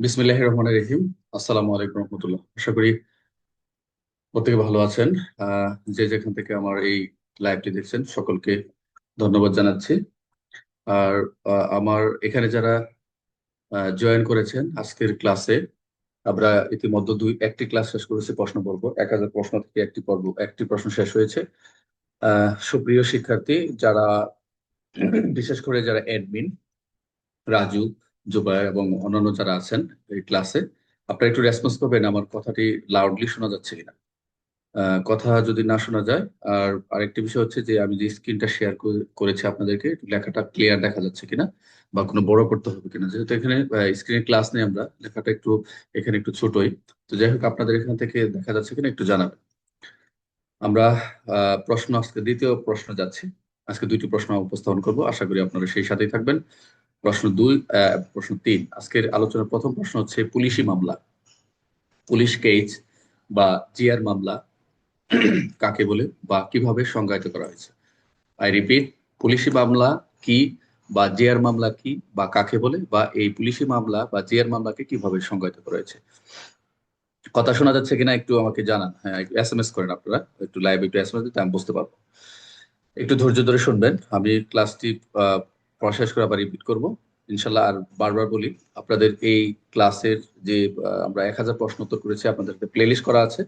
বিসমিল্লাহ রহমান রহিম। আসসালামু আলাইকুম রহমতুল্লাহ। আশা করি প্রত্যেকে ভালো আছেন। যে যেখান থেকে আমার এই লাইভটি দেখছেন, সকলকে ধন্যবাদ জানাচ্ছি। আর আমার এখানে যারা জয়েন করেছেন আজকের ক্লাসে আমরা ইতিমধ্যে দুই, একটি ক্লাস শেষ করেছি, প্রশ্ন পর্ব। এক হাজার প্রশ্ন থেকে একটি পর্ব, একটি প্রশ্ন শেষ হয়েছে। সুপ্রিয় শিক্ষার্থী, যারা, বিশেষ করে যারা অ্যাডমিন রাজু জুবাই এবং অন্যান্য যারা আছেন এই ক্লাসে আপনারা একটু রেসপন্স করবেন আমার কথাটি লাউডলি শোনা যাচ্ছে কিনা। কথা যদি না শোনা যায়, আর আরেকটি বিষয় হচ্ছে যে আমি যে স্ক্রিনটা শেয়ার করেছি আপনাদেরকে লেখাটা ক্লিয়ার দেখা যাচ্ছে কিনা বা কোনো বড় করতে হবে কিনা। যেহেতু এখানে স্ক্রিনে ক্লাস নেই আমরা, লেখাটা একটু, এখানে একটু ছোটই। তো যাই হোক, আপনাদের এখান থেকে দেখা যাচ্ছে কিনা একটু জানাবেন। আমরা প্রশ্ন, আজকে দ্বিতীয় প্রশ্ন যাচ্ছি। আজকে দুইটি প্রশ্ন উপস্থাপন করব। আশা করি আপনারা সেই সাথেই থাকবেন। প্রশ্ন দুই প্রশ্ন তিন। আজকের আলোচনার প্রথম প্রশ্ন হচ্ছে, পুলিশি মামলা। পুলিশ কেস বা জিআর মামলা কাকে বলে বা কীভাবে সংজ্ঞায়িত করা হয়েছে? আই রিপিট পুলিশি মামলা কি বা জিআর মামলা কি বা কাকে বলে বা এই পুলিশি মামলা বা জিআর মামলাকে কীভাবে সংজ্ঞায়িত করা হয়েছে? কথা শোনা যাচ্ছে কিনা একটু আমাকে জানান। হ্যাঁ এস এম এস করেন আপনারা। একটু লাইভ একটু এস এম এস দিতে, আমি বুঝতে পারব। একটু ধৈর্য ধরে শুনবেন। আমি ক্লাসটি প্রসেস করে আবার রিপিট করব। ইনশাল্লাহ আর বারবার বলি, আপনাদের এই ক্লাসের যে আমরা এক হাজার প্রশ্ন উত্তর করেছি, আপনাদেরকে প্লেলিস্ট করা আছে।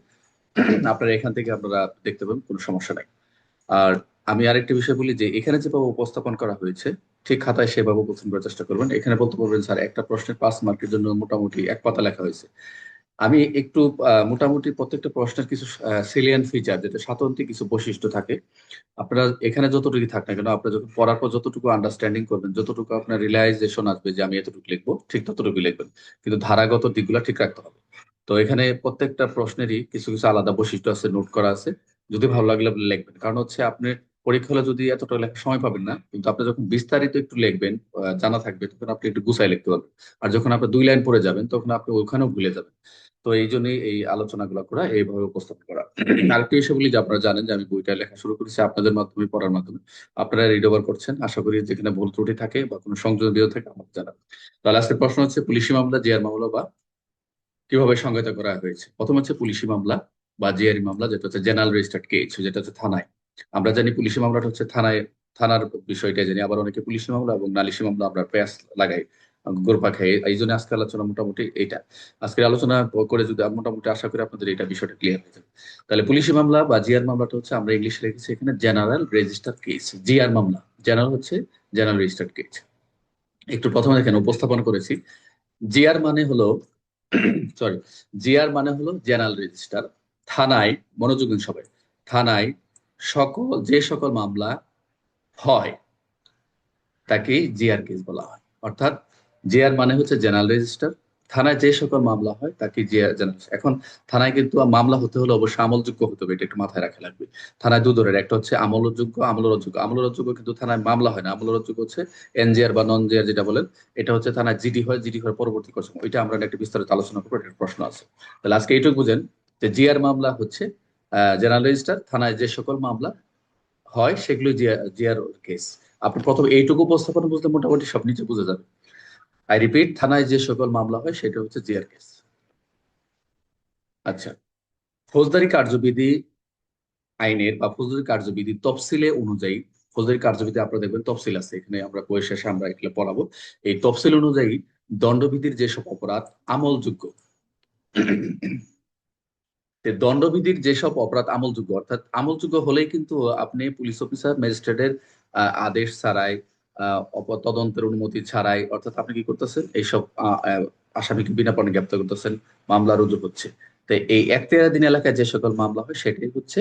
আপনারা এখান থেকে আপনারা দেখতে পাবেন, কোনো সমস্যা নাই। আর আমি আরেকটা বিষয় বলি যে, এখানে যেভাবে উপস্থাপন করা হয়েছে, ঠিক খাতায় সেভাবে উপস্থাপন করার চেষ্টা করবেন। এখানে বলতে পারবেন, স্যার, একটা প্রশ্নের পাঁচ মার্কের জন্য মোটামুটি এক পাতা লেখা হয়েছে। আমি একটু মোটামুটি প্রত্যেকটা প্রশ্নের কিছু সিলিয়ান ফিচার যেটা স্বাতন্ত্রিক কিছু বৈশিষ্ট্য থাকে, আপনারা এখানে যতটুকু থাক না কেন, আপনারা যখন পড়ার পর যতটুকু আন্ডারস্ট্যান্ডিং করবেন, যতটুকু আপনার রিয়েলাইজেশন আসবে যে আমি এতটুকু লিখব, ঠিক ততটুকু লিখবেন। কিন্তু ধারাগত দিকগুলো ঠিক রাখতে হবে। তো এখানে প্রত্যেকটা প্রশ্নেরই কিছু কিছু আলাদা বৈশিষ্ট্য আছে নোট করা আছে। যদি ভালো লাগলে আপনি লিখবেন। কারণ হচ্ছে আপনি পরীক্ষা যদি এতটা লেখার সময় পাবেন না, কিন্তু আপনি যখন বিস্তারিত একটু লিখবেন জানা থাকবে, তখন আপনি একটু গুছাই লিখতে পারবেন। আর যখন আপনি দুই লাইন পড়ে যাবেন, তখন আপনি ওখানেও ভুলে যাবেন। তো এই জন্যই এই আলোচনাগুলো করা, এইভাবে উপস্থাপন করা। আরেকটি বিষয় বলি, যে আপনারা জানেন যে আমি বইটা লেখা শুরু করেছি আপনাদের মাধ্যমে, পড়ার মাধ্যমে। আপনারা রিড ওভার করছেন, আশা করি যেখানে ভুল ত্রুটি থাকে বা কোনো সংযোজন বিরোধ থাকে, আমাকে জানাবেন। তাহলে আজকের প্রশ্ন হচ্ছে, পুলিশি মামলা, জিয়ার মামলা বা কীভাবে সংজ্ঞায়িত করা হয়েছে? প্রথম হচ্ছে পুলিশি মামলা বা জিআরই মামলা, যেটা হচ্ছে জেনারেল রেজিস্টার্ড কেস, যেটা হচ্ছে থানায়। আমরা জানি পুলিশি মামলাটা হচ্ছে থানায়, থানার বিষয়টা জানি। আবার অনেকে পুলিশি মামলা এবং নালিশি মামলা আমরা প্যাস লাগাই। গোরপা খাই এই জন্য আজকে আলোচনা মোটামুটি এটা আজকের আলোচনা করে যদি মোটামুটি আশা করি আপনাদের এটা বিষয়টা ক্লিয়ার হয়ে যাবে। তাহলে পুলিশি মামলা বা জিআর মামলাটা হচ্ছে আমরা ইংলিশে রেখেছি এখানে জেনারেল রেজিস্টার্ড কেস, জিআর মামলা। জেনারেল হচ্ছে জেনারেল রেজিস্টার্ড কেস। একটু প্রথমে এখানে উপস্থাপন করেছি। জিআর মানে হলো সরি জিআর মানে হলো জেনারেল রেজিস্টার, থানায় মনোযোগ দিন সবাই, থানায় সকল, যে সকল মামলা হয় তাকে জিআর কেস বলা হয়। অর্থাৎ জিআর মানে হচ্ছে জেনারেল রেজিস্টার। থানায় যে সকল মামলা হয়, তাকে জিআর জেনারেল এখন থানায় কিন্তু মামলা হতে হলে অবশ্যই আমলযোগ্য হতে হবে, এটা একটু মাথায় রাখা লাগবে। থানায় দু ধরনের, একটা হচ্ছে আমলযোগ্য আমলযোগ্য আমলযোগ্য কিন্তু থানায় মামলা হয় না আমলযোগ্য হচ্ছে এনজিআর বা নন জিআর যেটা বলেন, এটা হচ্ছে থানায় জিডি হয়, জিডি হওয়ার পরবর্তী কথা ওইটা আমরা একটা বিস্তারিত আলোচনা করব একটা প্রশ্ন আছে। তাহলে আজকে এইটুকু বুঝেন যে জিআর মামলা হচ্ছে জেনারেল রেজিস্টার, থানায় যে সকল মামলা হয় সেগুলো জিআর কেস আপনি প্রথম এইটুকু উপস্থাপন বুঝলে মোটামুটি সব নিচে বুঝে যাবে। আই রিপিট থানায় যে সকল মামলা হয়, সেটা হচ্ছে জিআর কেস আচ্ছা ফৌজদারি কার্যবিধি আইনের বা ফৌজদারি কার্যবিধি তফসিলে অনুযায়ী, ফৌজদারি কার্যবিধি আপনারা দেখবেন তফসিল আছে, এখানে আমরা বই শেষে আমরা এগুলো পড়াবো। এই তফসিল অনুযায়ী দণ্ডবিধির যেসব অপরাধ আমলযোগ্য দণ্ডবিধির যেসব অপরাধ আমলযোগ্য, অর্থাৎ আমলযোগ্য হলেই কিন্তু আপনি পুলিশ অফিসার, ম্যাজিস্ট্রেটের আদেশ ছাড়াই তদন্তের অনুমতি ছাড়াই, অর্থাৎ আপনি কি করতেছেন? এইসব আসামিকে বিনা পণে গ্রেপ্তার করতেছেন। মামলা রুজু হচ্ছে। তো এই এক তেরো দিন এলাকায় যে সকল মামলা হয়, সেটাই হচ্ছে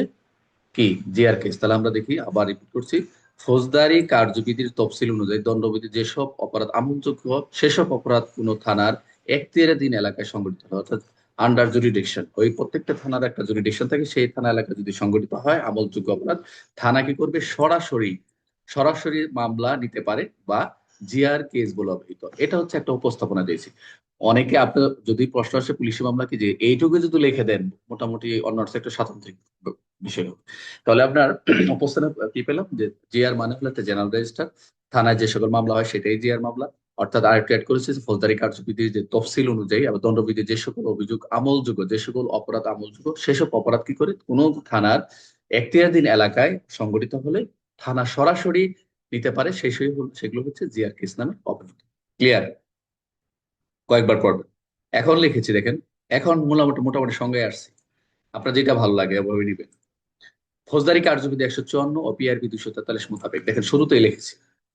কি? জিআর কেস তাহলে আমরা দেখি, আবার রিপিট করছি। ফৌজদারি কার্যবিধির তফসিল অনুযায়ী দণ্ডবিধি যেসব অপরাধ, আমলযোগ্য সেসব অপরাধ কোনো থানার একতের দিন এলাকায় সংগঠিত হয়। অর্থাৎ আন্ডার জুরিডিকশন ওই প্রত্যেকটা থানার একটা জুরিডিকশন থাকে। সেই থানা এলাকায় যদি সংগঠিত হয়, আমলযোগ্য অপরাধ, থানা কি করবে? সরাসরি সরাসরি মামলা নিতে পারে বা জিআর কেস বলে অভিহিত। এটা হচ্ছে একটা উপস্থাপনা দিয়েছি। অনেকে আপনার যদি প্রশ্ন আসে পুলিশি মামলা কি যে এইটুকু যদি লিখে দেন, মোটামুটি অন্য একটা স্বাতন্ত্রিক বিষয় হবে তাহলে আপনার উপস্থানে কি পেলাম? যে জিআর মানে হলো একটা জেনারেল রেজিস্টার। থানায় যে সকল মামলা হয় সেটাই জিআর মামলা। অর্থাৎ আরেকটু অ্যাড করেছে ফৌজদারি কার্যবিধির যে তফসিল অনুযায়ী আবার দণ্ডবিধির যে সকল অভিযোগ আমলযোগ্য, যে সকল অপরাধ আমলযোগ্য, সেসব অপরাধ কি করে? কোনো থানার এখতিয়ারধীন এলাকায় সংগঠিত হলে থানা সরাসরি নিতে পারে, সেই সেগুলো হচ্ছে জিআর কেস নামে অপরাধ ক্লিয়ার কয়েকবার পড়বে এখন লিখেছি, দেখেন, এখন মোটামুটি মোটামুটি সঙ্গে আসছি। আপনার যেটা ভালো লাগে, ওভাবে নিবেন। ফৌজদারি কার্যবিধি একশো চুয়ান্ন ও পিআরবি দুশো তেতাল্লিশ মোতাবেক। দেখেন, শুরুতেই লিখেছি।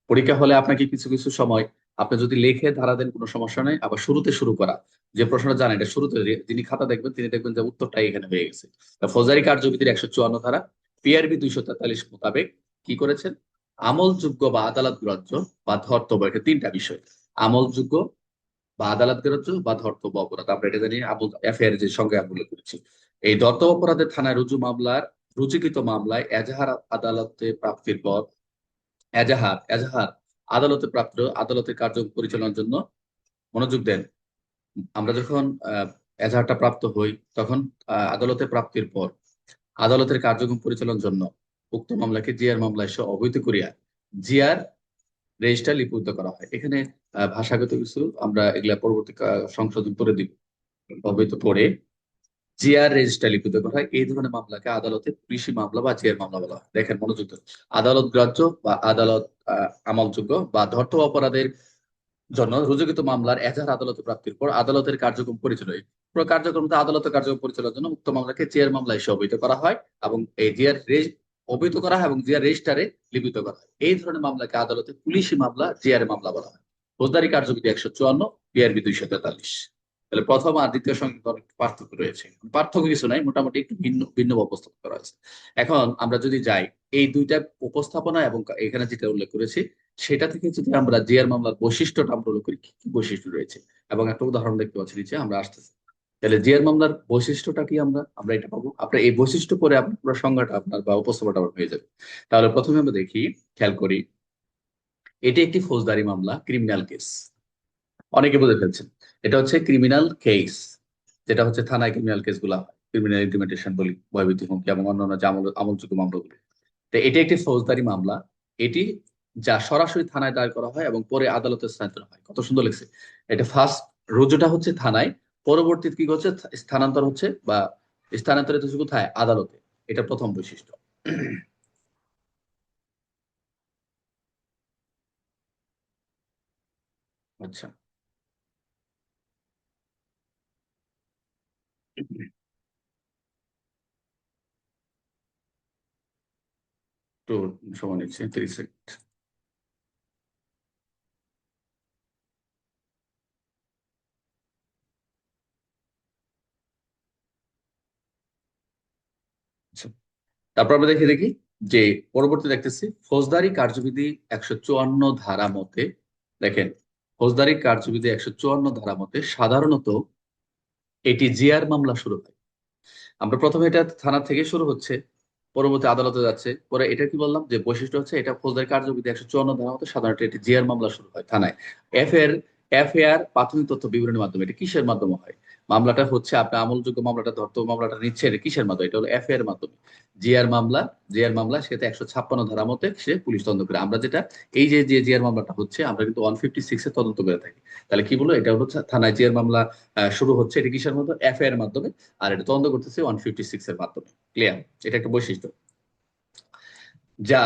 পরীক্ষা হলে আপনাকে কিছু কিছু সময়, আপনি যদি লেখে ধারা দেন, কোনো সমস্যা নেই, আবার শুরুতে শুরু করা। যে প্রশ্নটা জানেন, এটা শুরুতে যিনি খাতা দেখবেন, তিনি দেখবেন যে উত্তরটাই এখানে হয়ে গেছে। ফৌজদারি কার্যবিধির একশো চুয়ান্ন ধারা পিআরবি দুইশো তেতাল্লিশ মোতাবেক কি করেছেন? আমলযোগ্য বা আদালত গ্রাহ্য বা ধর্তব্য এটা তিনটা বিষয়। আমলযোগ্য বা আদালত গ্রাহ্য বা ধর্তব্য অপরাধ। আমরা এটা জানি আমল এফআইআর যে সঙ্গে উল্লেখ করেছি। এই দত্ত অপরাধের থানায় রুজু মামলার রুচিকৃত মামলায় এজাহার আদালতে প্রাপ্তির পর এজাহার এজাহার আদালতে প্রাপ্ত আদালতের কার্য পরিচালনার জন্য মনোযোগ দেন। আমরা যখন এজাহারটা প্রাপ্ত হই, তখন আদালতে প্রাপ্তির পর আদালতের কার্যক্রম পরিচালনার জন্য উক্ত মামলাকে জিয়ার মামলা এসে অবৈধ করিয়া জিয়ার রেজিস্টার লিপিবদ্ধ করা হয়। এখানে ভাষাগত কিছু আমরা এগুলা পরবর্তী সংশোধন করে দিব। অবৈধ করে জিয়ার রেজিস্টার লিপিত করা হয়। এই ধরনের মামলাকে আদালতে কৃষি মামলা বা জিয়ার মামলা বলা হয়। দেখেন মনোযোগ আদালত গ্রাহ্য বা আদালত আমলযোগ্য বা ধর্ত অপরাধের জন্য রুজুকিত মামলার এজাহার আদালতে প্রাপ্তির পর আদালতের কার্যক্রম পরিচালনা পুরো কার্যক্রম আদালতের কার্যক্রম পরিচালনার জন্য উক্ত মামলাকে জিয়ার মামলা হিসেবে অবহিত করা হয় এবং এই জিয়ার অবহিত করা হয় এবং জিয়ার রেজিস্টারে লিপিত করা হয়। এই ধরনের মামলাকে আদালতে পুলিশি মামলা জিয়ার মামলা বলা হয়। ফৌজদারি কার্যবিধি একশো চুয়ান্ন, বিআরবি দুইশো তেতাল্লিশ। তাহলে প্রথম আর দ্বিতীয় সঙ্গে অনেক পার্থক্য রয়েছে। পার্থক্য কিছু নাই, মোটামুটি একটু ভিন্ন ভিন্ন উপস্থাপন করা হয়েছে। এখন আমরা যদি যাই, এই দুইটা উপস্থাপনা এবং এখানে যেটা উল্লেখ করেছি, সেটা থেকে যদি আমরা জিয়ার মামলার বৈশিষ্ট্যটা আমরা উল্লেখ করি, কি কি বৈশিষ্ট্য রয়েছে? এবং একটা উদাহরণ দেখতে পাচ্ছি নিচে, আমরা আসতেছি। তাহলে জিয়ার মামলার বৈশিষ্ট্যটা কি আমরা আমরা এটা পাবো? আপনার এই বৈশিষ্ট্য পরে আপনার সংজ্ঞাটা আপনার বা উপস্থাপনটা হয়ে যাবে। তাহলে প্রথমে আমরা দেখি, খেয়াল করি, এটি একটি ফৌজদারি মামলা ক্রিমিনাল কেস অনেকে বুঝে ফেলছেন। এটা হচ্ছে ক্রিমিনাল কেস যেটা হচ্ছে থানায় ক্রিমিনাল কেসগুলা হয়। ক্রিমিনাল ইন্টিমেটেশন বলি, ভয়ভীতি, হুমকি, এবং অন্যান্য যে আমল আমলযোগ্য মামলাগুলি। তো এটি একটি ফৌজদারি মামলা। এটি যা সরাসরি থানায় দায়ের করা হয় এবং পরে আদালতে স্থানান্তর হয়। কত সুন্দর লেগেছে। এটা ফার্স্ট রুজুটা হচ্ছে থানায়। পরবর্তীতে কি হচ্ছে স্থানান্তর হচ্ছে বা স্থানান্তরিত হচ্ছে কোথায়? আদালতে। এটা প্রথম বৈশিষ্ট্য। আচ্ছা। একটু সময় নিচ্ছি, তিরিশ সেকেন্ড আচ্ছা। তারপর আমরা দেখে, দেখি যে পরবর্তী দেখতেছি ফৌজদারি কার্যবিধি একশো চুয়ান্ন ধারা মতে, দেখেন, ফৌজদারি কার্যবিধি একশো চুয়ান্ন ধারা মতে সাধারণত এটি জিয়ার মামলা শুরু হয়। আমরা প্রথমে এটা থানা থেকে শুরু হচ্ছে, পরবর্তী আদালতে যাচ্ছে, পরে এটা কি বললাম যে বৈশিষ্ট্য হচ্ছে এটা ফৌজদারি কার্যবিধি একশো চুয়ান্ন ধারা মতো সাধারণত এটি জিয়ার মামলা শুরু হয় থানায়। এফ এর এফআইআর প্রাথমিক তথ্য বিবরণের মাধ্যমে, এটা কিসের মাধ্যমে হয়? মামলাটা হচ্ছে আপনি আমলযোগ্য মামলাটা, ধরতো মামলাটা নিচ্ছে কিসের মাধ্যমে? এটা হলো এফআইআর মাধ্যমে। জিআর মামলা জিআর মামলা সেটা একশো ছাপ্পান্ন ধারা মতে সে পুলিশ তদন্ত করে। আমরা যেটা, এই যে যে জিআর মামলাটা হচ্ছে, আমরা কিন্তু ওয়ান ফিফটি সিক্স এর তদন্ত করে থাকি। তাহলে কি বলো এটা হলো থানায় জিআর মামলা শুরু হচ্ছে এটা কিসের মাধ্যমে? এফআইআর মাধ্যমে। আর এটা তদন্ত করতেছে ওয়ান ফিফটি সিক্স এর মাধ্যমে। ক্লিয়ার এটা একটা বৈশিষ্ট্য। যা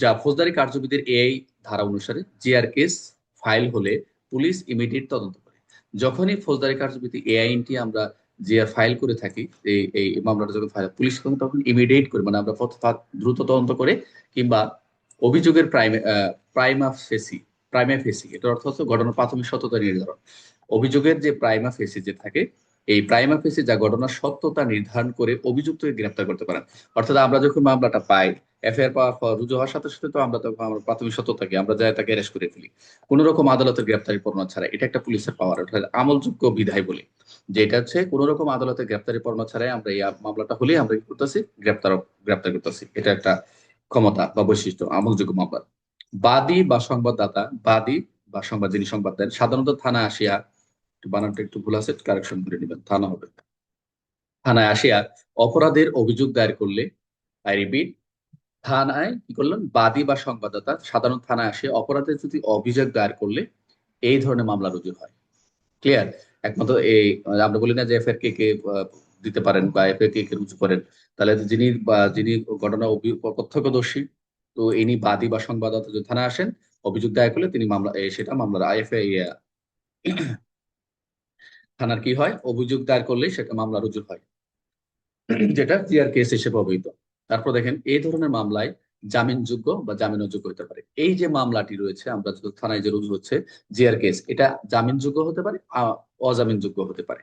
যা ফৌজদারি কার্যবিধির এই ধারা অনুসারে জিআর কেস ফাইল হলে পুলিশ ইমিডিয়েট তদন্ত যখনই ফৌজদারি কার্যবিধি এ আইনটি আমরা যে ফাইল করে থাকি, এই মামলাটা যখন ফাইল পুলিশ তখন ইমিডিয়েট করে মানে আমরা দ্রুত তদন্ত করে কিংবা অভিযোগের প্রাইমে প্রাইমা ফেসি প্রাইমা ফেসি এটার অর্থ হচ্ছে ঘটনার প্রাথমিক সত্যতা নির্ধারণ। অভিযোগের যে প্রাইমা ফেসি যে থাকে, এই প্রাইমা ফেসি যা ঘটনার সত্যতা নির্ধারণ করে অভিযুক্তকে গ্রেপ্তার করতে পারেন। অর্থাৎ আমরা যখন মামলাটা পাই এফআইআর পাওয়ার পর রুজু হওয়ার সাথে সাথে তো আমরা তো আমরা প্রাথমিক সত্যতাকে আমরা যাই তাকে অ্যারেস্ট করে ফেলি। কোন রকম আদালতের গ্রেপ্তারি পরোয়ানা ছাড়া, এটা একটা পুলিশের পাওয়ার অর্থাৎ আমলযোগ্য বিধায় বলে। যেটা হচ্ছে কোন রকম আদালতের গ্রেপ্তারি পরোয়ানা ছাড়াই আমরা এই মামলাটা হলেই আমরা কি করতেছি, গ্রেপ্তার গ্রেপ্তার করতেছি। এটা একটা ক্ষমতা বা বৈশিষ্ট্য, আমলযোগ্য মামলা। বাদী বা সংবাদদাতা, বাদী বা সংবাদ, যিনি সংবাদ দেন, সাধারণত থানা আসিয়া বানানটা একটু ভুল আছে কারেকশন করে নেবেন, থানা হবে। থানায় আসিয়া অপরাধের অভিযোগ দায়ের করলে আই রিপিট থানায় কি করলেন? বাদী বা সংবাদদাতা সাধারণ থানায় আসে অপরাধে যদি অভিযোগ দায়ের করলে এই ধরনের মামলা রুজু হয়। ক্লিয়ার একমাত্র এই, আমরা বলি না যে এফআইআর কে কে দিতে পারেন বা এফআইআর কে কে রুজু করেন। তাহলে যিনি যিনি ঘটনা প্রত্যক্ষদর্শী, তো ইনি বাদী বা সংবাদদাতা যদি থানায় আসেন, অভিযোগ দায়ের করলে তিনি মামলা সেটা মামলার আইএফআই থানার কি হয়? অভিযোগ দায়ের করলে সেটা মামলা রুজু হয়। যেটা জিআর কেস হিসেবে অভিহিত তারপর দেখেন, এই ধরনের মামলায় জামিনযোগ্য বা জামিন অযোগ্য হতে পারে। এই যে মামলাটি রয়েছে, আমরা থানায় যে রুজু হচ্ছে, জিআর কেস, এটা জামিনযোগ্য হতে পারে অজামিনযোগ্য হতে পারে।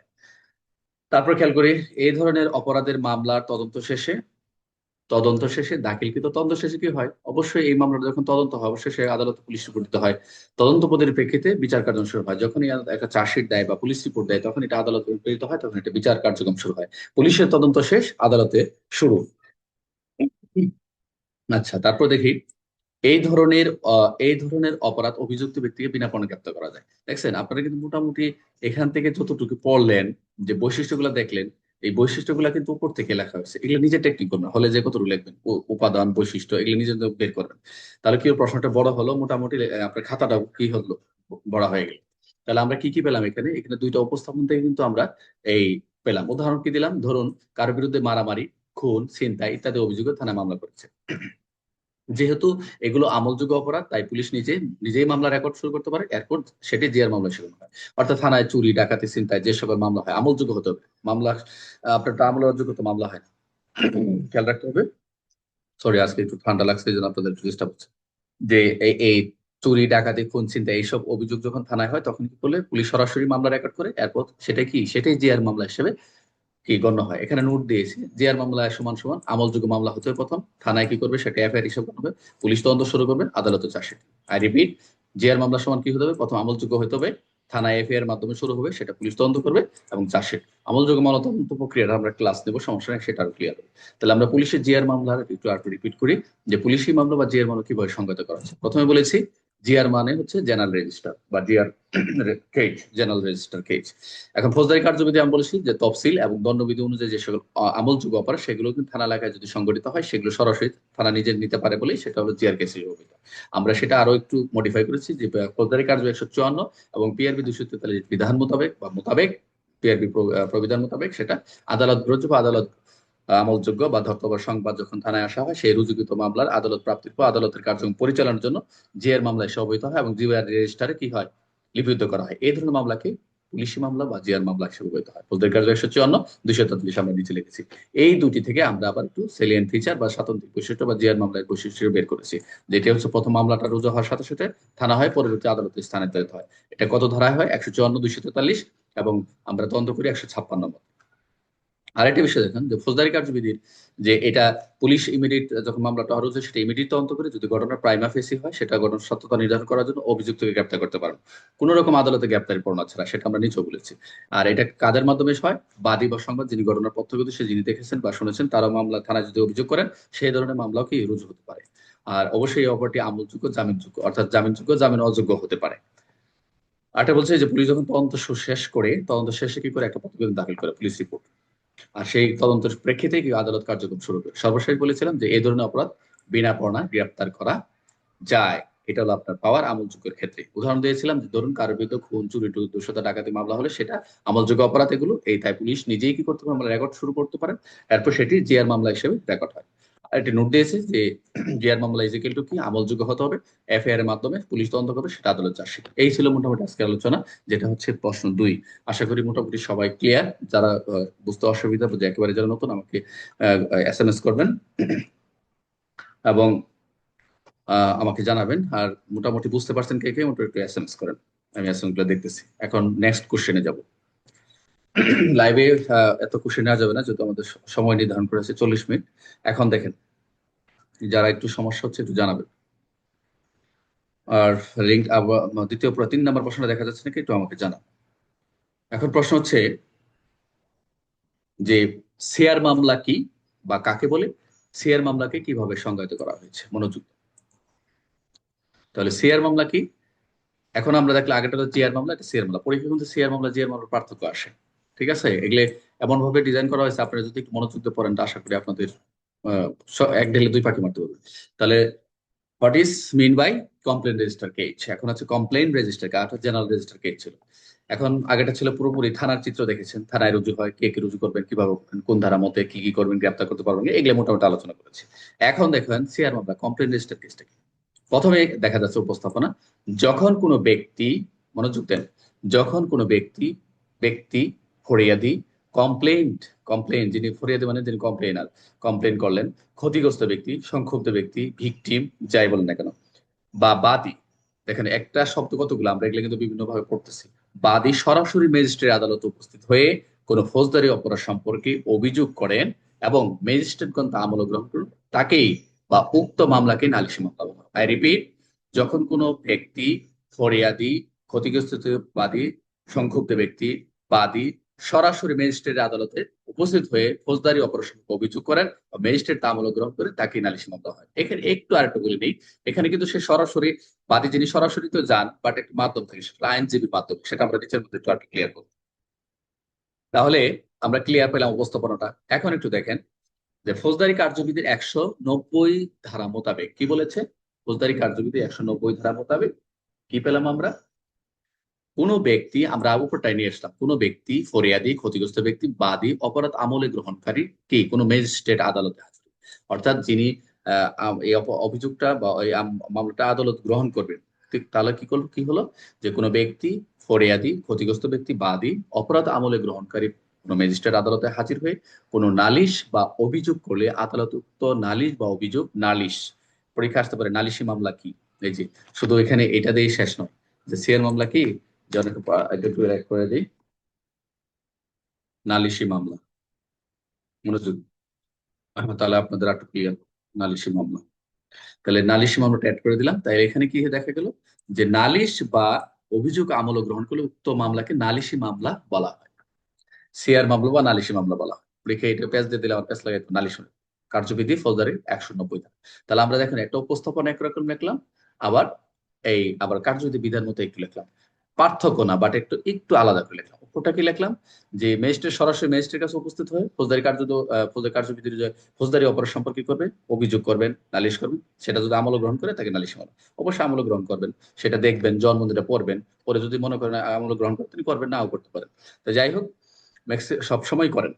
তারপর খেয়াল করি, এই ধরনের অপরাধের মামলার তদন্ত শেষে তদন্ত শেষে, দাখিলকৃত তদন্ত শেষে কি হয়? অবশ্যই এই মামলাটা যখন তদন্ত হয়, অবশ্যই সে আদালতে পুলিশ রিপোর্ট দিতে হয়। তদন্ত পদের প্রেক্ষিতে বিচার কার্যক্রম শুরু হয়। যখনই একটা চার্জশিট দেয় বা পুলিশ রিপোর্ট দেয়, তখন এটা আদালতে প্রেরিত হয়, তখন এটা বিচার কার্যক্রম শুরু হয়। পুলিশের তদন্ত শেষ, আদালতে শুরু। আচ্ছা তারপর দেখি। এই ধরনের এই ধরনের অপরাধ অভিযুক্ত ব্যক্তিকে বিনা পণে গ্রেপ্তার করা যায়। দেখছেন, আপনারা কিন্তু মোটামুটি এখান থেকে যতটুকু পড়লেন, যে বৈশিষ্ট্যগুলো দেখলেন, এই বৈশিষ্ট্যগুলো কিন্তু উপর থেকে লেখা হয়েছে। এগুলো নিজে টেকনিক করবেন, হলে যে কতটুকু লিখবেন উপাদান, বৈশিষ্ট্য, এগুলো নিজে বের করবেন। তাহলে কি প্রশ্নটা বড় হলো? মোটামুটি আপনার খাতাটা কি হলো? বড় হয়ে গেল। তাহলে আমরা কি কি পেলাম এখানে? এখানে দুইটা উপস্থাপন থেকে কিন্তু আমরা এই পেলাম। উদাহরণ কি দিলাম? ধরুন কারোর বিরুদ্ধে মারামারি খুন, ছিনতাই ইত্যাদি অভিযোগে থানায় মামলা করেছে। যেহেতু এগুলো আমলযোগ্য অপরাধ, তাই পুলিশ নিজে, নিজেই মামলা রেকর্ড শুরু করতে পারে। এরপর সেটি জিয়ার মামলা শুরু হয়। অর্থাৎ থানায় চুরি, ডাকাতি চিন্তায় যে সকল মামলা হয় আমলযোগ্য হতে হবে। মামলা, আপনার আমলযোগ্য তো মামলা হয় না। খেয়াল রাখতে হবে। সরি আজকে একটু ঠান্ডা লাগছে জন্য আপনাদের একটু ডিস্টার্ব হচ্ছে। যে এই এই চুরি, ডাকাতি, খুন চিন্তা এইসব অভিযোগ যখন থানায় হয়, তখন কি করলে পুলিশ সরাসরি মামলা রেকর্ড করে? এরপর সেটা কি? সেটাই জিয়ার মামলা হিসেবে কি গণ্য হয়? এখানে নোট দিয়েছি জিআর মামলায় সমান সমান আমলযোগ্য মামলা হতে হবে প্রথম, থানায় কি করবে? সেটা এফআইআর হিসাব করবে, পুলিশ তদন্ত শুরু করবে, আদালতে চার্জশিট। আই রিপিট জিআর মামলা সমান কি হতে হবে? প্রথম আমলযোগ্য হতে হবে, থানায় এফআইআর মাধ্যমে শুরু হবে, সেটা পুলিশ তদন্ত করবে এবং চার্জশিট। আমলযোগ্য মামলা তদন্ত প্রক্রিয়াটা আমরা ক্লাস নেব, সমস্যা নেই, সেটা আরও ক্লিয়ার হবে। তাহলে আমরা পুলিশের জিআর মামলার একটু আর রিপিট করি, যে পুলিশি মামলা বা জিআর মামলা কীভাবে সংজ্ঞায়িত করা হচ্ছে? প্রথমে বলেছি জিআর মানে হচ্ছে জেনারেল রেজিস্টার বা GR case general register case এখন ফৌজদারি কার্যবিধি আমি বলেছি যে তফসিল এবং দণ্ডবিধি অনুযায়ী যে সকল আমলযোগ্য অপরাধ সেগুলো কিন্তু থানা এলাকায় যদি সংগঠিত হয়, সেগুলো সরাসরি থানা নিজে নিতে পারে বলেই সেটা হলো জিআর কেসের অভিযোগ আমরা সেটা আরও একটু মডিফাই করেছি যে ফৌজদারি কার্য একশো চুয়ান্ন এবং পিআরবি দুশো তেতাল্লিশ বিধান মোতাবেক বা মোতাবেক পিআরবি প্রবিধান মোতাবেক সেটা আদালত গ্রহ্য বা আদালত আমলযোগ্য বা ধর্তব্য সংবাদ যখন থানায় আসা হয়, সেই রুজুকৃত মামলার আদালত প্রাপ্তির পর আদালতের কার্যক্রম পরিচালনার জন্য জিআর মামলায় সভাপিত হয় এবং জিআর রেজিস্টারে কি হয়? লিপিবদ্ধ করা হয়। এই ধরনের মামলাকে পুলিশি মামলা বা জিআর মামলা হিসেবে ব্যবহৃত হয়। ফৌজদারি কার্য একশো চুয়ান্ন দুইশো তেতাল্লিশ আমরা নিচে লিখেছি। এই দুটি থেকে আমরা আবার একটু সেলিয়ান ফিচার বা স্বাতন্ত্রিক বৈশিষ্ট্য বা জিআর মামলার বৈশিষ্ট্য বের করেছি। যেটি হচ্ছে প্রথম মামলাটা রুজু হওয়ার সাথে সাথে থানা হয় পরবর্তী আদালতে স্থানান্তরিত হয়। এটা কত ধারায় হয়? একশো চুয়ান্ন, দুইশো তেতাল্লিশ এবং আমরা তদন্ত করি একশো ছাপ্পান্ন নম্বর আরেকটা বিষয় দেখেন, যে ফৌজদারি কার্যবিধির যে এটা পুলিশ ইমিডিয়েট যখন মামলাটা হচ্ছে, সেটা ইমিডিয়েট তদন্ত করে যদি ঘটনার প্রাইমা ফেসি হয়, সেটা ঘটনার সত্যতা নির্ধারণ করার জন্য অভিযুক্তকে গ্রেপ্তার করতে পারবে। কোন রকম আদালতে গ্রেপ্তারি পড়না ছাড়া, সেটা আমরা নিচেও বলেছি। আর এটা কাদের মাধ্যমে হয়? বাদী বা সংবাদ, যিনি ঘটনার প্রত্যক্ষদর্শী যিনি দেখেছেন বা শুনেছেন তারা মামলা থানায় যদি অভিযোগ করেন, সেই ধরনের মামলাও কি রুজু হতে পারে? আর অবশ্যই এই অপরটি আমলযোগ্য, জামিনযোগ্য, অর্থাৎ জামিনযোগ্য, জামিন অযোগ্য হতে পারে। আরেকটা বলছে যে পুলিশ যখন তদন্ত শেষ করে, তদন্ত শেষে কি করে একটা প্রতিবেদন দাখিল করে, পুলিশ রিপোর্ট আর সেই তদন্তের প্রেক্ষিতে আদালত কার্যক্রম শুরু করে? সর্বশেষ বলেছিলাম যে এই ধরনের অপরাধ বিনা পড়না গ্রেপ্তার করা যায়। এটা হলো আপনার পাওয়ার আমলযোগ্যের ক্ষেত্রে। উদাহরণ দিয়েছিলাম যে ধরুন কারোর বিরুদ্ধে খুন, চুরি দুশোটা ডাকাতি মামলা হলে সেটা আমলযোগ্য অপরাধ এগুলো। এই তাই পুলিশ নিজেই কি করতে পারে? রেকর্ড শুরু করতে পারে এরপর সেটি জিআর মামলা হিসেবে রেকর্ড হয়। একটি নোট দিয়েছে যে, জিআর মামলা ইজিক্যাল টু কি? আমলযোগ্য হতে হবে। এফআইআর এর মাধ্যমে পুলিশ তদন্ত করবে, সেটা আদালত চার্জশিট এই ছিল মোটামুটি আজকে আলোচনা, যেটা হচ্ছে প্রশ্ন দুই। আশা করি মোটামুটি সবাই ক্লিয়ার যারা বুঝতে অসুবিধা যে একেবারে যারা নতুন, আমাকে এস এম এস করবেন। এবং আমাকে জানাবেন। আর মোটামুটি বুঝতে পারছেন কে কে, মোটামুটি একটু এস এম এস করেন। আমি এস এমগুলো দেখতেছি। এখন নেক্সট কোশ্চেনে যাব। লাইভে এত কোশ্চেন নেওয়া যাবে না, যেহেতু আমাদের সময় নির্ধারণ করেছে চল্লিশ মিনিট। এখন দেখেন, যারা একটু সমস্যা হচ্ছে একটু জানাবেন। আর লিঙ্ক দ্বিতীয় তিন নম্বর প্রশ্নটা দেখা যাচ্ছে নাকি? একটু আমাকে জানান। এখন প্রশ্ন হচ্ছে যে শেয়ার মামলা কি বা কাকে বলে? শেয়ার মামলাকে কীভাবে সংজ্ঞায়িত করা হয়েছে? মনোযোগ। তাহলে শেয়ার মামলা কি? এখন আমরা দেখলে আগেটা হলো জিআর মামলা এটা শেয়ার মামলা। পরীক্ষা কিন্তু শেয়ার মামলা জিআর মামলার পার্থক্য আসে। ঠিক আছে? এগুলো এমন ভাবে ডিজাইন করা হয়েছে আপনারা যদি একটু মনোযোগ দিয়ে পড়েন আশা করি আপনাদের এক ঢেলে দুই পাখি মারতে পারবে তাহলে what is mean by complain register case এখন হচ্ছে complain register card general register case ছিল। এখন আগেটা ছিল পুরোপুরি থানার চিত্র দেখেছেন থানায় রুজু হয় কে কে রুজু করবেন কীভাবে করবেন, কোন ধারা মতে কি কি করবেন গ্রেপ্তার করতে পারবেন এগুলো মোটামুটি আলোচনা করেছি। এখন দেখেন সিআর মামলা কমপ্লেন রেজিস্টার কেসটা কি? প্রথমে দেখা যাচ্ছে উপস্থাপনা যখন কোনো ব্যক্তি মনোযোগ দেন যখন কোনো ব্যক্তি ব্যক্তি ফরিয়াদি কমপ্লেন্ট কমপ্লেন যিনি ফরিয়াদি মানে যিনি কমপ্লেনার কমপ্লেন করলেন, ক্ষতিগ্রস্ত ব্যক্তি, সংক্ষুব্ধ ব্যক্তি ভিকটিম যাই বলেন না কেন, বা বাদী, দেখেন একটা শব্দ কতগুলো, আমরা এগুলো কিন্তু বিভিন্ন ভাবে পড়তেছি, বাদী সরাসরি ম্যাজিস্ট্রেট আদালতে উপস্থিত হয়ে কোনো ফৌজদারি অপরাধ সম্পর্কে অভিযোগ করেন এবং ম্যাজিস্ট্রেটগণ তা আমল গ্রহণ করুন, তাকেই বা উক্ত মামলাকে নালিশি মামলা বলা আই রিপিট যখন কোনো ব্যক্তি ফরিয়াদি ক্ষতিগ্রস্ত বাদী, সংক্ষুব্ধ ব্যক্তি, বাদী সরাসরি ম্যাজিস্ট্রেট আদালতে উপস্থিত হয়ে ফৌজদারি অপারেশন অভিযোগ করেন ম্যাজিস্ট্রেট তা আমল গ্রহণ করে তাকে নালিশি মামলা হয়। এখানে একটু আরেকটু বলে নেই, এখানে কিন্তু সে সরাসরি, বাদী যিনি সরাসরি তো যান বাট একটা মাধ্যম থাকে, সেটা আইনজীবী মাধ্যম, সেটা আমরা নিচের মধ্যে একটু আর ক্লিয়ার করব। তাহলে আমরা ক্লিয়ার পেলাম উপস্থাপনাটা এখন একটু দেখেন যে ফৌজদারি কার্যবিধির একশো নব্বই ধারা মোতাবেক কি বলেছে? ফৌজদারি কার্যবিধি একশো নব্বই ধারা মোতাবেক কি পেলাম আমরা? কোনো ব্যক্তি, আমরা উপরটাই নিয়ে আসলাম, কোনো ব্যক্তি ফরিয়াদি, ক্ষতিগ্রস্ত ব্যক্তি, বাদী, অপরাধ আমলে গ্রহণকারী কি? কোনো ম্যাজিস্ট্রেট আদালতে হাজির। অর্থাৎ যিনি এই অভিযোগটা বা এই মামলাটা আদালত গ্রহণ করবেন তাহলে কি করল, কি হলো? যে কোনো ব্যক্তি ফরিয়াদি, ক্ষতিগ্রস্ত ব্যক্তি, বাদী, অপরাধ আমলে গ্রহণকারী কোনো ম্যাজিস্ট্রেট আদালতে হাজির হয়ে কোনো নালিশ বা অভিযোগ করলে আদালত উক্ত নালিশ বা অভিযোগ নালিশ, পরীক্ষা আসতে পারে, নালিশি মামলা কি? এই যে, শুধু এখানে এটা দিয়েই শেষ নয়, যে সিয়ার মামলা কি? জনক এক করে দিই। নালিশি মামলা। মনোযোগ। তাহলে আপনাদের একটু ক্লিয়ার নালিশি মামলা। তাহলে মামলাটা অ্যাড করে দিলাম। তাই এখানে কি দেখা গেল? যে নালিশ বা অভিযোগ আমল গ্রহণ করলে উক্ত মামলাকে নালিশি মামলা বলা হয়। সিআর মামলা বা নালিশি মামলা বলা হয়। লিখে এটা দিয়ে দিলে আমার পেজ লাগে নালিশ কার্যবিধি ফৌজদারি একশো নব্বই ধারা। তাহলে আমরা দেখেন একটা উপস্থাপনা একরকম লিখলাম। আবার এই, আবার কার্যবিধি বিধান মতো একটু লিখলাম। পার্থক্য না বাট একটু একটু আলাদা করে লিখলাম। উপরটা কি লিখলাম? যে ম্যাজিস্ট্রেট সরাসরি ম্যাজিস্ট্রেট কাছে উপস্থিত হয়ে ফৌজদারি কার্য, ফৌজদারি কার্যবিধির যে ফৌজদারি অপরাধ সম্পর্কে করবে, অভিযোগ করবেন, নালিশ করবেন, সেটা যদি আমল গ্রহণ করে, তাকে নালিশ মামলা অবশ্যই আমল গ্রহণ করবেন, সেটা দেখবেন জন্মদিনটা পড়বেন, পরে যদি মনে করেন আমল গ্রহণ করতে করবেন নাও করতে পারেন। তো যাই হোক সবসময় করেন।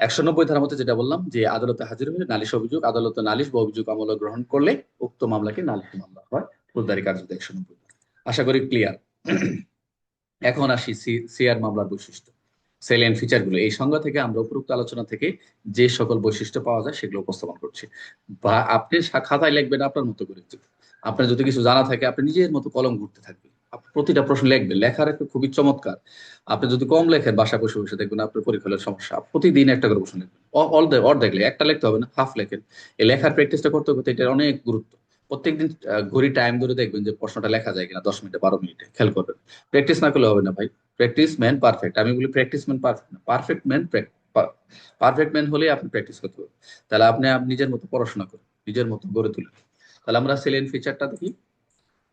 একশো নব্বই ধারার মধ্যে যেটা বললাম, যে আদালতে হাজির হয়ে নালিশ অভিযোগ, আদালতে নালিশ বা অভিযোগ আমল গ্রহণ করলে উক্ত মামলাকে নালিশ মামলা হয়, ফৌজদারি কার্যবিধি একশো নব্বই আশা করি ক্লিয়ার এখন আসি সিআর মামলার বৈশিষ্ট্য। সেলিয়ান ফিচারগুলো এই সংজ্ঞা থেকে আমরা উপরোক্ত আলোচনা থেকে যে সকল বৈশিষ্ট্য পাওয়া যায়, সেগুলো উপস্থাপন করছি। বা আপনি খাতায় লিখবেন আপনার মতো করে। আপনার যদি কিছু জানা থাকে, আপনি নিজের মতো কলম ঘুরতে থাকবেন। প্রতিটা প্রশ্ন লিখবেন। লেখার একটা খুবই চমৎকার। আপনি যদি কম লেখেন, বাসা বসে বসে দেখবেন আপনার পরীক্ষা সমস্যা। প্রতিদিন একটা করে প্রশ্ন লিখবেন। অর্ধেক অর্ধেক একটা লিখতে হবে না হাফ লেখেন। এই লেখার প্র্যাকটিসটা করতে করতে এটার অনেক গুরুত্ব। প্রত্যেকদিন ঘড়ি টাইম ধরে দেখবেন যে প্রশ্নটা লেখা যায় কিনা দশ মিনিটে, বারো মিনিটে। খেয়াল করবেন। প্র্যাকটিস না করলে হবে না ভাই। প্র্যাকটিস ম্যান পারফেক্ট আমি বলি প্র্যাকটিস ম্যান পারফেক্ট না। পারফেক্ট ম্যান পারফেক্ট ম্যান হলে আপনি প্র্যাকটিস করতে পারবেন। তাহলে আপনি, আপ- নিজের মতো পড়াশোনা করুন। নিজের মতো গড়ে তুলুন। তাহলে আমরা সিলেন ফিচারটা দেখি।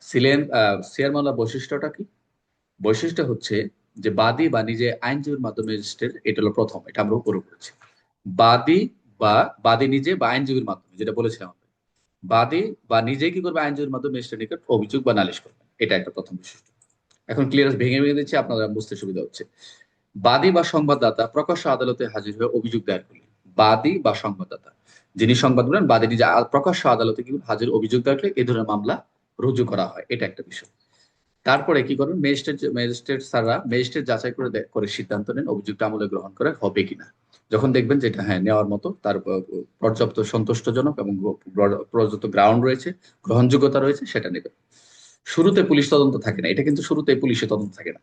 সিলেন শেয়ার মামলার বৈশিষ্ট্যটা কি? বৈশিষ্ট্য হচ্ছে যে বাদী বা নিজে আইনজীবীর মাধ্যমে রেজিস্ট্রেট এটা হলো প্রথম। এটা আমরা উপরে করেছি বাদী বা, বাদী নিজে বা আইনজীবীর মাধ্যমে, যেটা বলেছিলাম বাদী বা নিজে কি করবে আইনজীবীর মাধ্যমে ম্যাজিস্ট্রেট নিকট অভিযোগ বা নালিশ করবে? এটা একটা প্রথম বৈশিষ্ট্য। এখন ক্লিয়ার ভেঙে ভেঙে দিচ্ছি আপনারা বুঝতে সুবিধা হচ্ছে। বাদী বা সংবাদদাতা প্রকাশ্য আদালতে হাজির হয়ে অভিযোগ দায়ের করলেন। বাদী বা সংবাদদাতা। যিনি সংবাদ বলেন বাদী নিজে প্রকাশ্য আদালতে কি হাজির অভিযোগ দায়ের করলে এই ধরনের মামলা রুজু করা হয়। এটা একটা বিষয়। তারপরে কি করবেন ম্যাজিস্ট্রেট ম্যাজিস্ট্রেট স্যাররা ম্যাজিস্ট্রেট যাচাই করে করে সিদ্ধান্ত নেন অভিযোগটা আমলে গ্রহণ করে হবে কিনা। যখন দেখবেন যে এটা হ্যাঁ নেওয়ার মতো, তার পর্যাপ্ত সন্তুষ্টজনক এবং পর্যাপ্ত গ্রাউন্ড রয়েছে, গ্রহণযোগ্যতা রয়েছে, সেটা নেবে শুরুতে পুলিশ তদন্ত থাকে না, এটা কিন্তু শুরুতে পুলিশের তদন্ত থাকে না।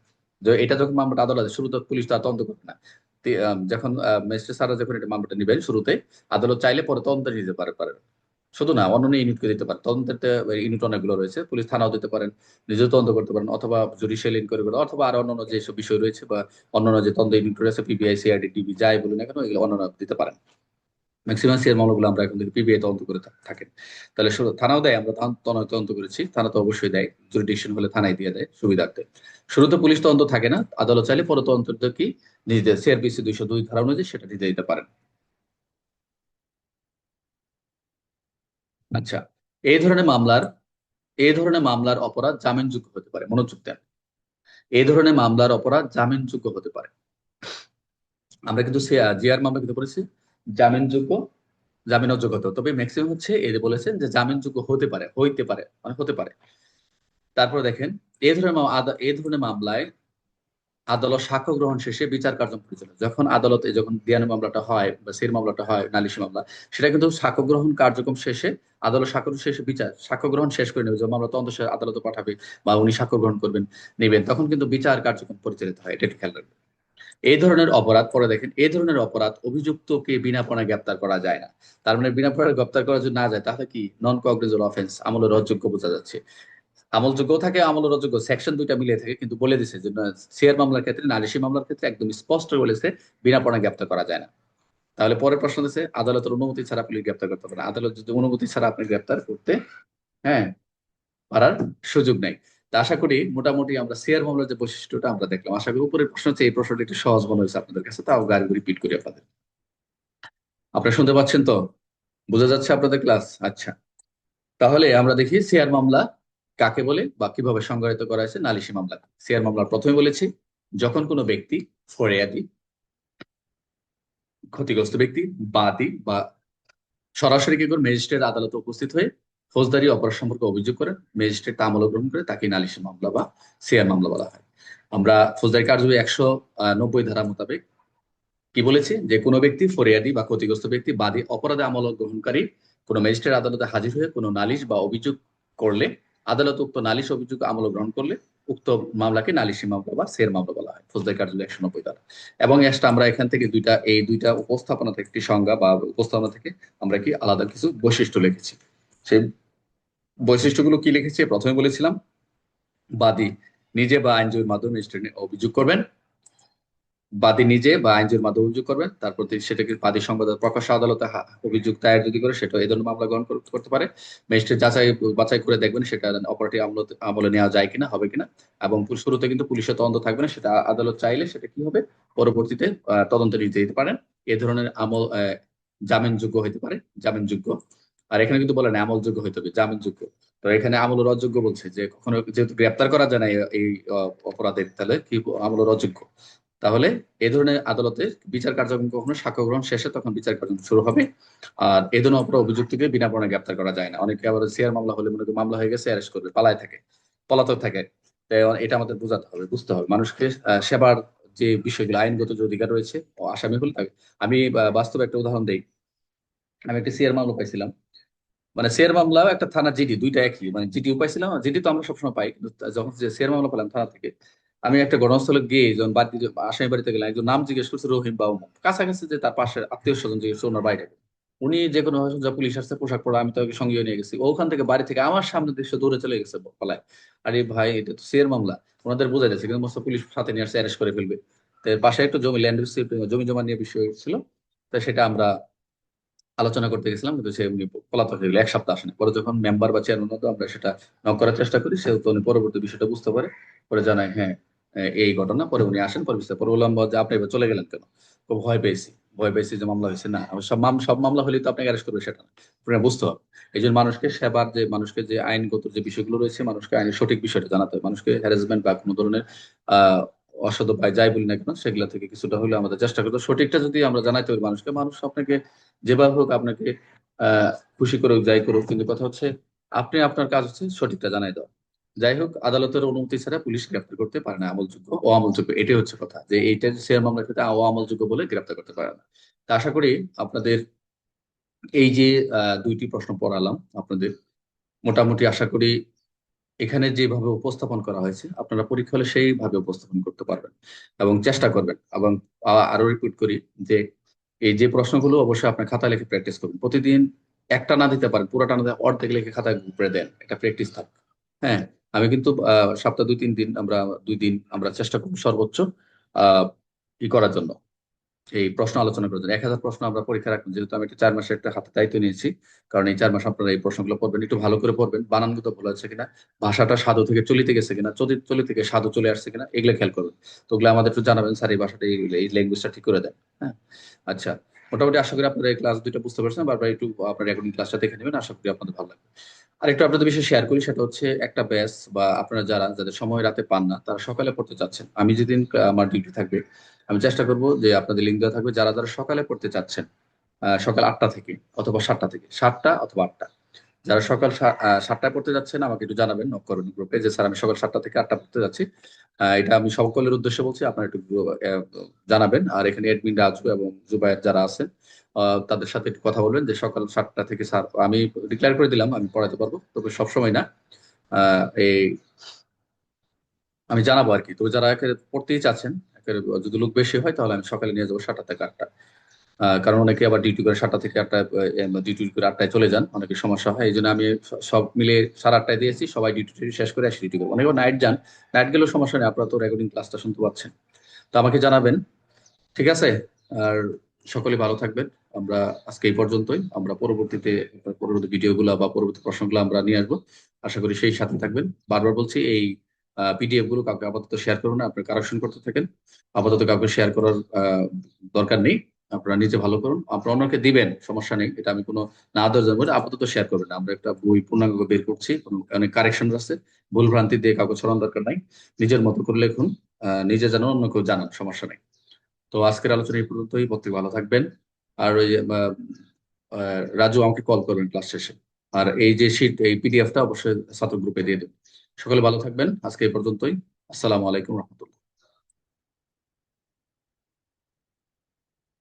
এটা যখন মামলাটা আদালতে শুরুতে পুলিশ তার তদন্ত করবে না। যখন ম্যাজিস্ট্রেট সারা যখন এটা মামলাটা নিবেন শুরুতে, আদালত চাইলে পরে তদন্ত নিতে পারে পারে শুধু না, অন্যান্য ইউনিটকে দিতে পারে। তদন্তের ইউনিট অনেকগুলো রয়েছে। পুলিশ থানাও দিতে পারেন, নিজেও তদন্ত করতে পারেন, অথবা জুডিশিয়াল ইনকোয়ারি করে, অথবা আর অন্যান্য যেসব বিষয় রয়েছে বা অন্যান্য যে তদন্ত ইউনিট রয়েছে পিবিআই সিআরডি ডিবি যাই বলুন না কেন, এগুলো অন্যান্য দিতে পারেন। ম্যাক্সিমাম সিআর মামলাগুলো আমরা এখন পিবিআই তদন্ত করে থাকেন। তাহলে থানাও দেয়, আমরা তদন্ত করেছি, থানা তো অবশ্যই দেয় জুরিডিকশন হলে থানায় দিয়ে দেয় সুবিধার্থে। শুরুতে পুলিশ তদন্ত থাকে না, আদালত চাইলে পরে তদন্ত কি, নিজেদের সিআরপিসি দুইশো দুই ধারা অনুযায়ী সেটা দিতে দিতে পারেন। আচ্ছা এই ধরনের মামলার, এই ধরনের মামলার অপরাধ জামিনযোগ্য হতে পারে, মনোযোগ দেন। এই ধরনের মামলার অপরাধ জামিনযোগ্য হতে পারে। আমরা কিন্তু সে, জিআর মামলা কিন্তু বলেছি জামিনযোগ্য জামিন অযোগ্য হতে তবে ম্যাক্সিমাম হচ্ছে এর বলেছেন যে জামিনযোগ্য হতে পারে, হইতে পারে মানে হতে পারে। তারপরে দেখেন, এই ধরনের এই ধরনের মামলায় আদালত সাক্ষ্য গ্রহণ শেষে বিচার কার্য পরিচালনা যখন আদালতে যখন দিয়ানি মামলাটা হয় বা সের মামলাটা হয়, নালিশি মামলা, সেটা কিন্তু সাক্ষ্য গ্রহণ কার্যক্রম শেষে আদালত সাক্ষ্য শেষে বিচার, সাক্ষ্য গ্রহণ শেষ করে নেবে। যে মামলা তদন্ত আদালতে পাঠাবে বা উনি সাক্ষ্য গ্রহণ করবেন, নেবেন, তখন কিন্তু বিচার কার্যক্রম পরিচালিত হয়। এটা খেয়াল রাখবেন। এই ধরনের অপরাধ, পরে দেখেন, এই ধরনের অপরাধ অভিযুক্তকে বিনা পণে গ্রেপ্তার করা যায় না। তার মানে বিনা পণে গ্রেপ্তার করা যদি না যায়, তাহলে কি? নন কগনিজেবল অফেন্স আমলের রহযোগ্য বোঝা যাচ্ছে। আমলযোগ্য থাকে আমলের অযোগ্য সেকশন দুইটা মিলিয়ে থাকে, কিন্তু বলে দিছে যে শেয়ার মামলার ক্ষেত্রে নালিশি মামলার ক্ষেত্রে একদম স্পষ্ট বলেছে, বিনা পণে গ্রেপ্তার করা যায় না। তাহলে পরের প্রশ্ন দিচ্ছে আদালতের অনুমতি ছাড়া পুলিশ গ্রেপ্তার করতে পারে আদালত যদি অনুমতি ছাড়া আপনি গ্রেপ্তার করতে হ্যাঁ পারার সুযোগ নেই। তা আশা করি মোটামুটি আমরা শেয়ার মামলার যে বৈশিষ্ট্যটা আমরা দেখলাম। আশা করি উপরের প্রশ্ন হচ্ছে, এই প্রশ্নটা একটু সহজ মনে হয়েছে আপনাদের কাছে, তাও গাড়ি রিপিট করি আপনাদের। আপনারা শুনতে পাচ্ছেন তো? বোঝা যাচ্ছে আপনাদের ক্লাস আচ্ছা। তাহলে আমরা দেখি শেয়ার মামলা কাকে বলে বা কীভাবে সংজ্ঞায়িত করা হয়েছে নালিশি মামলা। শেয়ার মামলা প্রথমে বলেছি, যখন কোনো ব্যক্তি ফরিয়াদি, ক্ষতিগ্রস্ত ব্যক্তি, বাদী বা সরাসরি কি করে ম্যাজিস্ট্রেট আদালতে উপস্থিত হয়ে ফৌজদারি অপরাধ সম্পর্কে অভিযোগ করে ম্যাজিস্ট্রেট তা আমল গ্রহণ করে তাকে নালিশি মামলা বা শেয়ার মামলা বলা হয়। আমরা ফৌজদারি কার্যবিধি একশো নব্বই ধারা মোতাবেক কি বলেছে? যে কোনো ব্যক্তি ফরিয়াদি বা ক্ষতিগ্রস্ত ব্যক্তি, বাদী অপরাধে আমল গ্রহণকারী কোনো ম্যাজিস্ট্রেট আদালতে হাজির হয়ে কোনো নালিশ বা অভিযোগ করলে আদালত উক্ত নালিশ অভিযোগ আমল গ্রহণ করলে উক্ত মামলাকে নালিশি মামলা বা সের মামলা বলা হয় ফৌজদারি কার্যালয় একশো নব্বই দ্বারা। এবং এসটা আমরা এখান থেকে দুইটা, এই দুইটা উপস্থাপনা থেকে, একটি সংজ্ঞা বা উপস্থাপনা থেকে আমরা কি আলাদা কিছু বৈশিষ্ট্য লিখেছি। সেই বৈশিষ্ট্যগুলো কি লিখেছি? প্রথমে বলেছিলাম, বাদী নিজে বা আইনজীবীর মাধ্যমে অভিযোগ করবেন। বাদী নিজে বা আইনজীবীর মাধ্যমে অভিযোগ করবেন তারপর সেটাকে বাদী সংবাদ প্রকাশ্য আদালতে অভিযোগ দায়ের যদি করে সেটা এই ধরনের মামলা গ্রহণ করতে পারে। ম্যাজিস্ট্রেট যাচাই, বাছাই করে দেখবেন সেটা অপরাধী আমলে নেওয়া যায় কিনা, হবে কিনা। এবং শুরুতে কিন্তু পুলিশের তদন্ত থাকবে না, সেটা আদালত চাইলে সেটা কি হবে? পরবর্তীতে তদন্তে নিতে দিতে পারেন। এ ধরনের আমল জামিনযোগ্য হইতে পারে, জামিনযোগ্য। আর এখানে কিন্তু বলেন, আমলযোগ্য হইতে হবে, জামিনযোগ্য। তো এখানে আমল অযোগ্য বলছে যে, কখনো যেহেতু গ্রেপ্তার করা যায় না এই অপরাধের, তাহলে কি আমল অযোগ্য তাহলে এ ধরনের আদালতে বিচার কার্যক্রম কখনো সাক্ষ্য গ্রহণ শেষে তখন বিচার কার্যক্রম শুরু হবে। আর এই ধরনের অপরাধ অভিযুক্তকে বিনা পণে গ্রেপ্তার করা যায় না। অনেকে আবার শেয়ার মামলা হলে মনে মামলা হয়ে গেছে, অ্যারেস্ট করবে, পালায় থাকে, পলাতক থাকে। এটা আমাদের বোঝাতে হবে, বুঝতে হবে। মানুষকে সেবার যে বিষয়গুলো, আইনগত যে অধিকার রয়েছে আসামি হলে আমি বাস্তবে একটা উদাহরণ দিই। আমি একটা শেয়ার মামলা পাইছিলাম। মানে শেয়ার মামলা একটা থানা জিডি, দুইটা একই। মানে জিডিও পাইছিলাম, জিডি তো আমরা সবসময় পাই, কিন্তু যখন শেয়ার মামলা পেলাম থানা থেকে আমি একটা ঘটনাস্থলে গিয়ে যখন বাড়ি আসামি বাড়িতে গেলাম, একজন নাম জিজ্ঞেস করছে রহিম বাবু। কাছাকাছি যে তার পাশে আত্মীয় স্বজন জিজ্ঞেস করছে ওনার বাড়িটাকে উনি যে কোনো যা পুলিশ আসছে, পোশাক পরা, আমি তাকে সঙ্গে নিয়ে গেছি। ওখান থেকে বাড়ি থেকে আমার সামনে দৃশ্য দৌড়ে চলে গেছে ফলায় আরে ভাই, এটা তো শেয়ার মামলা। ওনাদের বোঝা যাচ্ছে কিন্তু মস্ত পুলিশ সাথে নিয়ে আসছে অ্যারেস্ট করে ফেলবে। তো পাশে একটু জমি ল্যান্ড জমি জমা নিয়ে বিষয় ছিল। তো সেটা আমরা আলোচনা করতে গেছিলাম, কিন্তু সে উনি পলাতক হয়ে গেল, এক সপ্তাহ আসেনি। পরে যখন মেম্বার বা চেয়ারম্যান আমরা সেটা নক করার চেষ্টা করি, সেহেতু উনি পরবর্তী বিষয়টা বুঝতে পারে। পরে জানায় হ্যাঁ এই ঘটনা, পরে উনি আসেন, পরে পরে বললাম, যে আপনি চলে গেলেন কেন? খুব ভয় পেয়েছি। ভয় পেয়েছি যে মামলা হয়েছে। না সব সব মামলা হলেই তো আপনাকে অ্যারেস্ট করবে, সেটা না। বুঝতে হবে। এই জন্য মানুষকে সেবার যে, মানুষকে যে আইনগত যে বিষয়গুলো রয়েছে, মানুষকে আইনের সঠিক বিষয়টা জানাতে হবে। মানুষকে হ্যারাসমেন্ট বা কোনো ধরনের অসদ পায় যাই বলি না কেন, সেগুলা থেকে কিছুটা হলে আমাদের চেষ্টা করতে সঠিকটা যদি আমরা জানাইতে পারি মানুষকে, মানুষ আপনাকে যেভাবে হোক আপনাকে খুশি করুক, যাই করুক, কিন্তু কথা হচ্ছে, আপনি আপনার কাজ হচ্ছে সঠিকটা জানাই দেওয়া। যাই হোক আদালতের অনুমতি ছাড়া পুলিশ গ্রেপ্তার করতে পারে না আমলযোগ্য ও আমলযোগ্য। এটাই হচ্ছে কথা যে এইটা শেয়ার মামলার ক্ষেত্রে ও আমলযোগ্য বলে গ্রেপ্তার করতে পারে না। তা আশা করি আপনাদের এই যে দুইটি প্রশ্ন পড়ালাম আপনাদের। মোটামুটি আশা করি এখানে যেভাবে উপস্থাপন করা হয়েছে, আপনারা পরীক্ষা হলে সেইভাবে উপস্থাপন করতে পারবেন এবং চেষ্টা করবেন। এবং আরও রিপিট করি যে এই যে প্রশ্নগুলো অবশ্যই আপনার খাতা লিখে প্র্যাকটিস করবেন প্রতিদিন একটা না দিতে পারেন, পুরোটা না অর্ধেক লিখে খাতায় উপরে দেন। এটা প্র্যাকটিস থাক। হ্যাঁ? আমি কিন্তু সপ্তাহ দুই, তিন দিন আমরা, দুই দিন আমরা চেষ্টা করব সর্বোচ্চ, আহ, ই করার জন্য। এই প্রশ্ন আলোচনা করার জন্য। এক হাজার প্রশ্ন আমরা পরীক্ষা রাখব যেহেতু আমি একটা চার মাসের একটা হাতে দায়িত্ব নিয়েছি, কারণ এই চার মাস আপনারা এই প্রশ্নগুলো পড়বেন, একটু ভালো করে পড়বেন বানানগত ভুল আছে কিনা, ভাষাটা সাধু থেকে চলিতে গেছে কিনা, চলি চলি থেকে সাধু চলে আসছে কিনা, এগুলো খেয়াল করবেন। তো ওগুলো আমাদের একটু জানাবেন স্যার, এই ভাষাটা, এই ল্যাঙ্গুয়েজটা ঠিক করে দেন হ্যাঁ? আচ্ছা মোটামুটি আশা করি আপনারা এই ক্লাস দুইটা বুঝতে পারছেন, বারবার একটু আপনার রেকর্ডিং ক্লাসটা দেখে নেবেন, আশা করি আপনাদের ভালো লাগবে। আর একটু আপনাদের বিষয়ে শেয়ার করি, সেটা হচ্ছে একটা ব্যাস বা আপনারা যারা, যাদের সময় রাতে পান না, তারা সকালে পড়তে চাচ্ছেন। আমি যেদিন আমার ডিউটি থাকবে, আমি চেষ্টা করব যে আপনাদের লিঙ্ক দেওয়া থাকবে। যারা যারা সকালে পড়তে চাচ্ছেন সকাল আটটা থেকে অথবা সাতটা থেকে, সাতটা অথবা আটটা। যারা সকাল সাতটায় পড়তে যাচ্ছেন, আমাকে একটু জানাবেন নক করবেন গ্রুপে যে, স্যার, আমি সকাল সাতটা থেকে আটটা পড়তে যাচ্ছি। এটা আমি সকলের উদ্দেশ্যে বলছি, আপনারা একটু জানাবেন। আর এখানে এডমিন রাজু এবং জুবায়ের যারা আছেন তাদের সাথে একটু কথা বলবেন যে সকাল সাতটা থেকে স্যার, আমি ডিক্লেয়ার করে দিলাম, আমি পড়াতে পারব, তবে সবসময় না। এই আমি জানাব আর কি। তবে যারা একেবারে পড়তেই চাচ্ছেন যদি লোক বেশি হয়, তাহলে আমি সকালে নিয়ে যাব সাতটা থেকে আটটা। কারণ অনেকে আবার ডিউটি করে সাতটা থেকে আটটা ডিউটি করে আটটায় চলে যান, অনেকের সমস্যা হয়, এই জন্য আমি সব মিলে সাড়ে আটটায় দিয়েছি, সবাই ডিউটি শেষ করে আসি ডিউটি করব। অনেকে নাইট যান নাইট গেলেও সমস্যা নেই, আপনারা তো রেকর্ডিং ক্লাসটা শুনতে পাচ্ছেন। তো আমাকে জানাবেন, ঠিক আছে? আর সকলে ভালো থাকবেন। আমরা আজকে এই পর্যন্তই। আমরা পরবর্তীতে পরবর্তী ভিডিওগুলো বা পরবর্তী প্রশ্নগুলো আমরা নিয়ে আসব। আশা করি সেই সাথে থাকবেন। বারবার বলছি, এই পিডিএফগুলো কাউকে আপাতত শেয়ার করুন না, আপনার কারেকশন করতে থাকেন। আপাতত কাউকে শেয়ার করার দরকার নেই। আপনারা নিজে ভালো করুন। আপনারা অন্যকে দিবেন, সমস্যা নেই। এটা আমি কোনো না আদর জানব আপাতত শেয়ার করবেন না। আমরা একটা বই, পূর্ণাঙ্গ বের করছি। অনেক কারেকশন আছে। ভুল ভ্রান্তি দিয়ে কাউকে ছড়ানোর দরকার নাই। নিজের মতো করে লিখুন নিজে জানো অন্য কেউ জানান সমস্যা নেই। তো আজকের আলোচনা এই পর্যন্তই। প্রত্যেক ভালো থাকবেন। আর ওই রাজু আমাকে কল করবেন ক্লাস শেষে। আর এই যে শীট এই পিডিএফটা অবশ্যই ছাত্র গ্রুপে দিয়ে দেবেন সকলে ভালো থাকবেন। আজকে এই পর্যন্তই। আসসালামু আলাইকুম রহমতুল্লাহ।